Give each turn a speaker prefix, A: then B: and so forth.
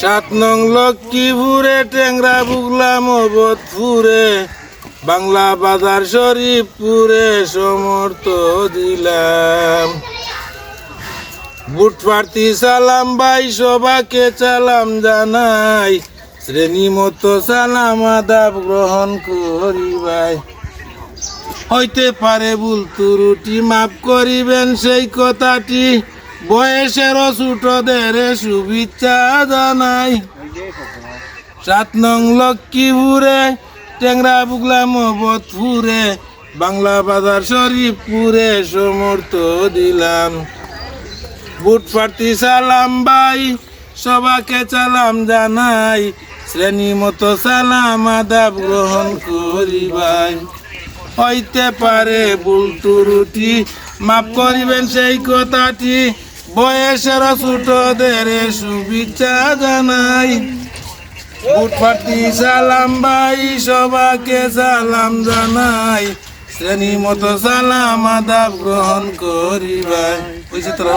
A: সাত নং লক্ষ্মীপুরে টেংরা বুগলাম অবধপুরে বাংলা বাজার শরীফপুরে সমর্থ দিলাম। বুট সালাম ভাই, সবাকে চালাম জানাই। শ্রেণি মতো সালাম আদাব গ্রহণ করি ভাই। হইতে পারে ভুল ত্রুটি, মাফ করিবেন সেই কথাটি। বয়সের ছোটদের শুভেচ্ছা জানাই। সাত নং লক্ষ্মীপুরে টেংরা বুগলা মোহম্মদপুরে বাংলা বাজার শরীফপুরে সমর্থ দিলাম। বুট প্রার্থী সালাম ভাই সবাকে সালাম জানাই। শ্রেণি মতো সালাম আদাব গ্রহণ করি ভাই। হইতে পারে ভুল ত্রুটি, মাফ করিবেন সেই কথাটি। বয়সের ছোটদের শুভেচ্ছা জানাই। প্রার্থী সালাম ভাই সবাকে সালাম জানাই। শ্রেণি মতো সালাম আদাব গ্রহণ করি ভাই বুঝছি তোরা